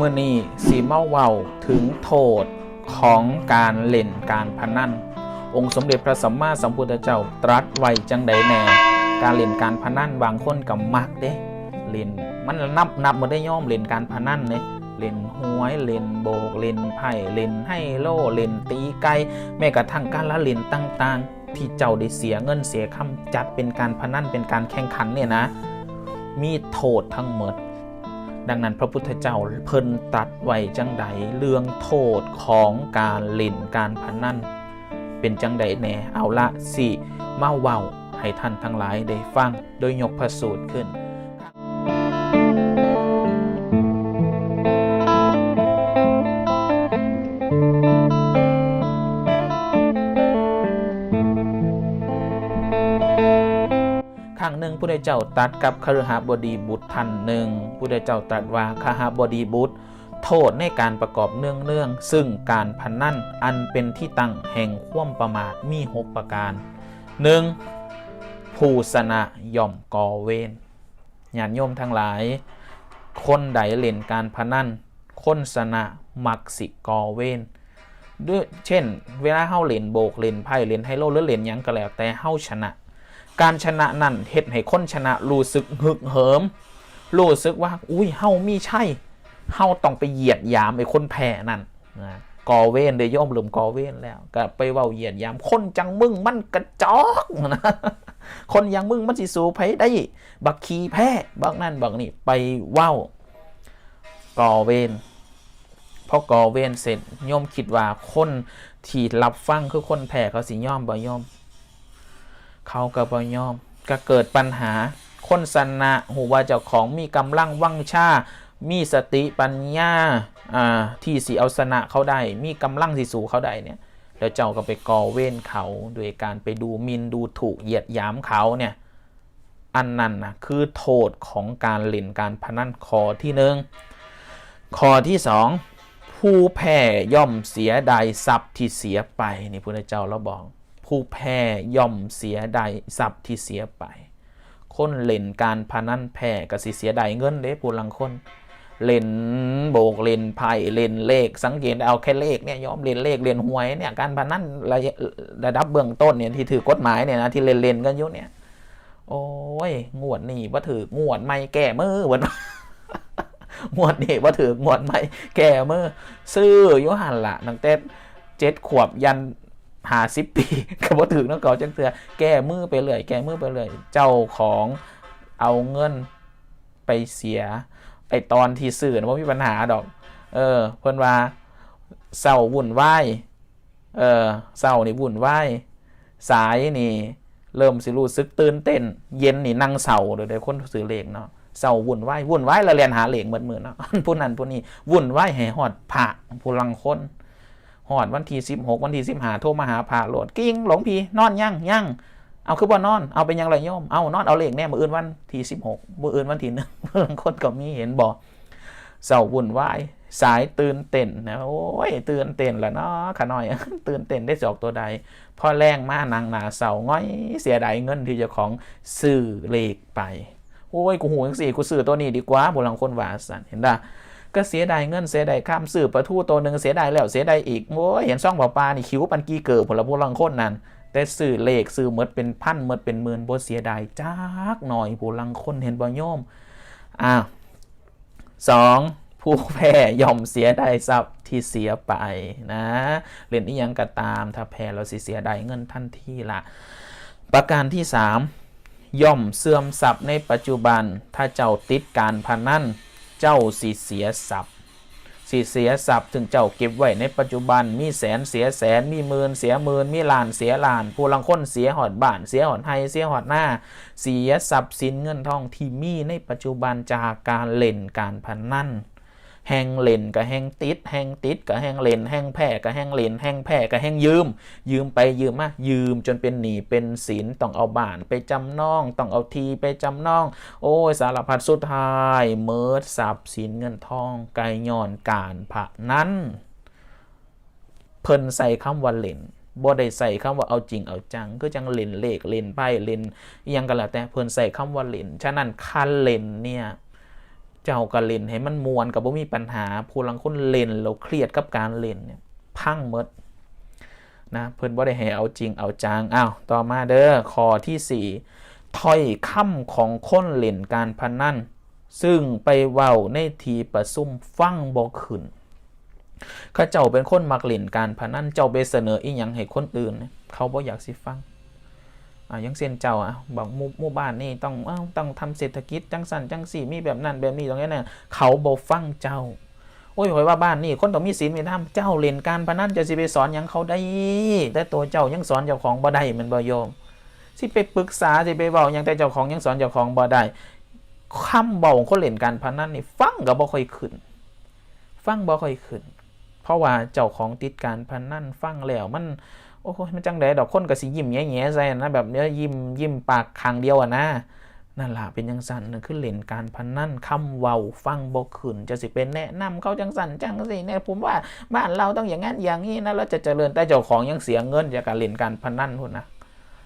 มื่อนี้สีเมาเว้าถึงโทษของการเล่นการพนัน องค์สมเด็จพระสัมมาสัมพุทธเจ้าตรัสไว้จังใดแน่ การเล่นการพนันบางคนกับมักเด้เล่นมันนับนับมาได้ย่อมเล่นการพนันเนี่ยเล่นหวยเล่นโบกเล่นไพ่เล่นไฮโลเล่นตีไก่แม้กระทั่งการละเล่นต่างๆ ที่เจ้าได้เสียเงินเสียคำจัดเป็นการพนันเป็นการแข่งขันเนี่ยนะ มีโทษทั้งหมด ดังนั้นพระพุทธเจ้าเพิ่นตัดไว้จังใดเรื่องโทษของการเล่นการพนันเป็นจังใดแหน่เอาละสิมาเว้าให้ท่านทั้งหลายได้ฟังโดยยกพระสูตรขึ้น ครั้งหนึ่งผู้ใดเจ้าตัดกับคฤหบดีบุตรท่านหนึ่งผู้ใดเจ้าตรัสว่าคหบดีบุตร โทษในการประกอบเนื่องเนื่องๆซึ่งการพนนันอันเป็นที่ตั้งแห่งควมประมาทมีหกประการ 1. ผู้สนะย่อมก่อเวรญาณโยมทั้งหลาย คนใดเล่นการพนันคนสนะมักสิก่อเวรด้วยเช่น เวลาเฮาเล่นโบกเล่นไพ่เล่นไฮโลหรือเล่นยังก็แล้วแต่เฮาชนะ การชนะนั่นเฮ็ดให้คนชนะรู้สึกฮึกเหิมรู้สึกว่า อุ้ยเฮามีใช่เฮาต้องไปเหยียดยามไอ้คนแพ้นั่นนะกอเวนเดยย่อมลืมกอเวนแล้ว ก็ไปเว้าเหยียดยาม คนจังมึงมันกระจอกนะคนอยังมึงมันสิสู้ไผได้ บักขีแพ้บักนั่นบักนี่ไปเว้ากอเวนพอกอเวนเสร็จโยมคิดว่าคนที่รับฟังคือคนแพ้เขาสิยอมบ่ยอม เขาก็บ่ยอมก็เกิดปัญหาคนสนะหูว่าเจ้าของมีกำลังวังชา มีสติปัญญาอ่าที่สิเอาชนะเขาได้ มีกำลังสิสู่เขาได้เนี่ยแล้วเจ้าก็ไปก่อเว้นเขาโดยการไปดูมินดูถูกเหยียดหยามเขาเนี่ยอันนั้นนะคือโทษของการเล่นการพนันข้อที่หนึ่งข้อที่สองผู้แพ้ย่อมเสียดายทรัพย์ที่เสียไปนี่พระเจ้าเราบอก ผู้แพ้ย่อมเสียดายทรัพย์ที่เสียไป คนเล่นการพนันแพ้ก็สิเสียดายเงินเด้ผู้ลังคนเล่นโบกเล่นไพ่เล่นเลข สังเกตเอาแค่เลขเนี่ยยอมเล่นเลขเล่นหวยเนี่ยการพนันระระดับเบื้องต้นเนี่ยที่ถือกฎหมายเนี่ยนะที่เล่นเล่นๆกันอยู่เนี่ย โอ้ยงวดนี่ว่าถืองวดไม่แก้มือวันงวดนี่ว่าถืองวดไม่แก้มือซื้ออยุหันละตั้งแต่เจ็ดขวบยัน หาสิบปีก็บ่ถือนักเก่าจังเตือแก้มือไปเลยแก้มือไปเลย เจ้าของเอาเงินไปเสียไอตอนที่สื่อนะว่ามีปัญหาดอก เออ เพิ่นว่าเศร้าวุ่นวายเออเศร้านี่วุ่นวายสายนี่ เริ่มสิรู้สึกตื่นเต้น เย็นนี่นั่งเศร้าเดี๋ยวได้คนซื้อเลขเนาะเศร้าวุ่นวายวุ่นวายล้วเรียนหาเหลขเหมือนมือเนาะผู้นั้นผู้นี้วุ่นวายให้หอดผ่าผู้ลังคน หอดวันที่สิบหกวันที่สิบหาโทรมาหาผ่าโหลดกิ้งหลวงพี่นอนยั่งยั่งเอาคือว่านอน เอาเป็นยังไรโยม เอานอนเอาเลขแน่มืออื่นวันที่สิบหกมืออื่นวันที่หนึ่งบางคนก็มีเห็นบอกเศร้าวุ่นวายสายตื่นเต้นนะโอ้ยตื่นเต้นล้วเนาะขาน้อย ตื่นเต้นได้จอกตัวใดพ่อแรงมานางนาเศร้าง้อยเสียดายเงินที่เจ้าของซื้อเลขไปโอ้ยกูหูจังสี่กูซื้อตัวนี้ดีกว่าบุรังคนว่าสันเห็นด่ะ ก็เสียดายเงินเสียดายข้ามซื้อประทูตัวหนึ่งเสียดายแล้วเสียดายอีกโอ้ยเห็นซ่องเปล่าปลานี่คิ้วปันกี้เกิดผลบุรังคนนั่นแต่ซื้อเลขซื้อหมดเป็นพันหมดเป็นหมื่นบ่เสียดายจักหน่อยผู้ลังคนเห็นบ่โยมอ่าสองผู้แพ้ย่อมเสียดายทรัพย์ที่เสียไปนะเล่นอีหยังก็ตามถ้าแพ้เราสิเสียดายเงินทันทีละประการที่สามย่อมเสื่อมทรัพย์ในปัจจุบันถ้าเจ้าติดการพนัน เจ้าสิเสียทรัพย์สิเสียทรัพย์ถึงเจ้าเก็บไว้ในปัจจุบันมีแสนเสียแสนมีหมื่นเสียหมื่นมีล้านเสียล้าน ผู้ลังคนเสียหอดบ้านเสียหอดไฮเสียหอดหน้า เสียทรัพย์สินเงินทองที่มีในปัจจุบันจากการเล่นการพนัน แห่งเลนกับแห่งติดแห่งติดกับแห่งเลนแห่งแพ้กับแห่งเลนแห่งแพ้กับแห่งยืม ยืมไปยืมมายืมจนเป็นหนี้เป็นสินต้องเอาบ้านไปจำนอง ต้องเอาทีไปจำนอง โอ้ยสารพัดสุดท้ายเมิดทรัพย์สินเงินทองไกย้อนการพะนั้นเพิ่นใส่คำว่าเล่นบ่ได้ใส่คำว่าเอาจริงเอาจังคือจังเล่นเลขเล่นไพ่เล่นยังกันแล้วแต่เพิ่นใส่คำว่าเล่นฉะนั้นคันเล่นเนี่ย เจ้าก็เล่นให้มันมวนกับบ่มีปัญหาผู้ลังคนเล่นแล้วเครียดกับการเล่นเนี่ยพังหมดนะเพิ่นบ่ได้ให้เอาจริงเอาจังอ้าวต่อมาเด้อข้อที่4ถ้อยคำของคนเล่นการพนันซึ่งไปเว้าในทีประซุ่มฟังบ่ขึ้นเขาเจ้าเป็นคนมักเล่นการพนันเจ้าไปเสนออีหยังให้คนอื่นเนี่ยเขาบ่อยากสิฟัง อ่ายังเส้นเจ้าอะบอกหมู่บ้านนี่ต้องต้องทำเศรษฐกิจจังสันจังสี่มีแบบนั้นแบบนี้ตรงนี้เนี่ยเขาบ่ฟังเจ้าโอ้ยหอยว่าบ้านนี่คนต้องมีศีลมีธรรมเจ้าเล่นการพนันจะสิไปสอนยังเขาได้ แต่ตัวเจ้ายังสอนเจ้าของบ่ได้มันบ่โยมสิไปปรึกษาสิไปเว้ายังแต่เจ้าของยังสอนเจ้าของบ่ได้คำเบาของคนเล่นการพนันนี่ฟังก็บ่ค่อยขึ้น ฟังบ่ค่อยขึ้น เพราะว่าเจ้าของติดการพนันฟังแล้วมัน โอ้โหมันจังไดดอกคนก็สิยิ้มแย่ๆใส่นะแบบเนี้ยยิ้มยิ้มปากคางเดียวอะนะนั่นล่ะเป็นจังสันนั่นคือเล่นการพนันคำเว้าฟังบ่ขึ้นจะสิเป็นแนะนำเขาจังสันจังสิเนี่ยผมว่าบ้านเราต้องอย่างนั้นอย่างนี้นะเราจะเจริญแต่เจ้าของยังเสียเงินจากการเล่นการพนันพุ่นนะ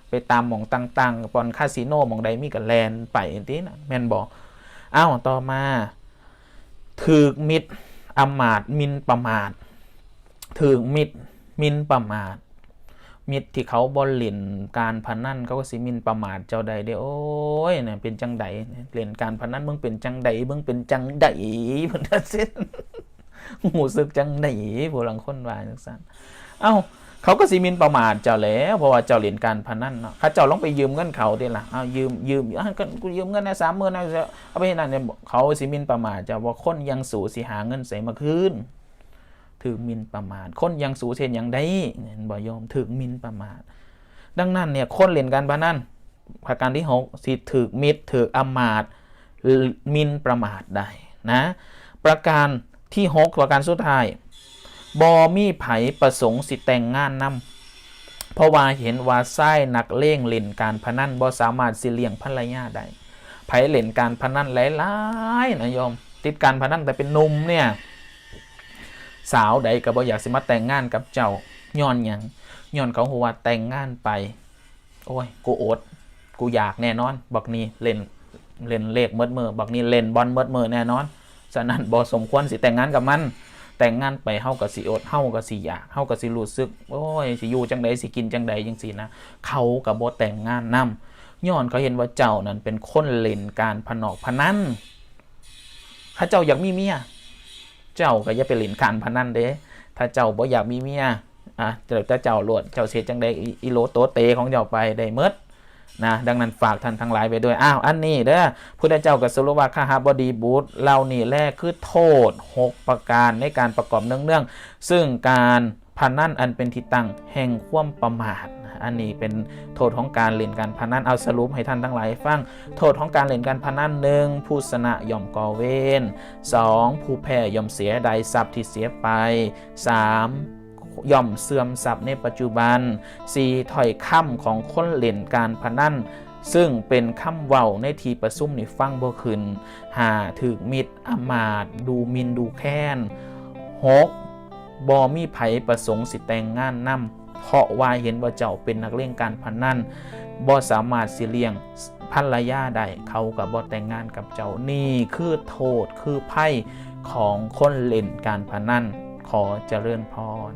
ไปตามหม่องต่างๆบอนคาสิโนหม่องใดมีกับแลนไปทีนะแม่นบอกอ้าวต่อมาถือมิดอมาตมินประมาทถือมิดมินประมาท มิตรที่เขาบอลเล่นการพนันเขาก็สิมินประมาทเจ้าใดเด้อโอ้ยเนี่ยเป็นจังใดเล่นการพนันมึงเป็นจังใดมึงเป็นจังใดเพิ่นว่าซิหูสึกจังใดผู้ลังคนว่าจังซั่นเอ้าเขาก็สิมินประมาทเจ้าแล้วเพราะว่าเจ้าเล่นการพนันเนาะเขาเจ้าลองไปยืมเงินเขาดิล่ะเอายืมยืมอะกูยืมเงินนะ30,000นะเอาไปเฮ็ดนั่นเนี่ยเขาสิมินประมาทเจ้าว่าคนยังสู่สิหาเงินใส่มาคืน ถือมินประมาทคนยังสูเช่นอย่างใดเห็นบ่โยมถือมินประมาทดังนั้นเนี่ยคนเล่นการพนันประการที่หกสิถือมิตรถืออมาตมินประมาทได้นะประการที่หกประการสุดท้ายบอมีไผประสงค์สิแต่งงานนำเพราะว่าเห็นว่าไส้นักเล่งเล่นการพนันบ่สามารถสิเลี้ยงภรรยาได้ไผเล่นการพนันหลายๆนะโยมติดการพนันแต่เป็นหนุ่มเนี่ย สาวใดก็บ่อยากสิมาแต่งงานกับเจ้าย้อนหยังย้อนเขาหัวแต่งงานไป โอ้ย กูโอดกูอยากแน่นอน บักนี้เล่นเล่นเลขเมดมือบักนี้เล่นบอลเมดมือแน่นอนฉะนั้นบ่สมควรสิแต่งงานกับมัน แต่งงานไปเฮาก็สิอดเฮาก็สิอยากเฮาก็สิรู้สึกโอ้ยสิอยู่จังใดสิกินจังใดจังซี่นะเขาก็บ่แต่งงานนํย้อนเขาเห็นว่าเจ้านั้นเป็นคนเล่นการพนอกพนันถ้าเจ้าอยากมีเมีย เจ้าก็อย่าไปเล่นการพนันเด้ถ้าเจ้าบ่อยากมีเมียอะเดี๋ยวถ้าเจ้าหลดเจ้าเสียจังได้อีโลโตเตของเจ้าไปได้เมดนะดังนั้นฝากท่านทั้งหลายไปด้วยอ้าวอันนี้เด้อพุทธเจ้ากับสรุปว่าข้าหาบดีบูตเรานี่แรกคือโทษ 6 ประการในการประกอบเนื่องๆซึ่งการ พนันอันเป็นที่ตั้งแห่งความประมาท อันนี้เป็นโทษของการเล่นการพนันเอาสรุปให้ท่านทั้งหลายฟัง โทษของการเล่นการพนันหนึ่งผู้ชนะย่อมก่อเวร 2. ผู้แพ้ย่อมเสียใดทรัพย์ที่เสียไป 3. ย่อมเสื่อมทรัพย์ในปัจจุบัน 4. ถอยค่ำของคนเล่นการพนันซึ่งเป็นคำเว้าในทีประซุ่มนี่ฟังบ่ขึ้นหาถึกมิดอมาตย์ดูมินดูแค้น 6. บอมีไผประสงค์สิแต่งงานนำเพราะว่าเห็นว่าเจ้าเป็นนักเล่นการพนันบ่สามารถสิเลี้ยงภรรยาได้เขากับบ่แต่งงานกับเจ้านี่คือโทษคือไพ่ของคนเล่นการพนันขอเจริญพร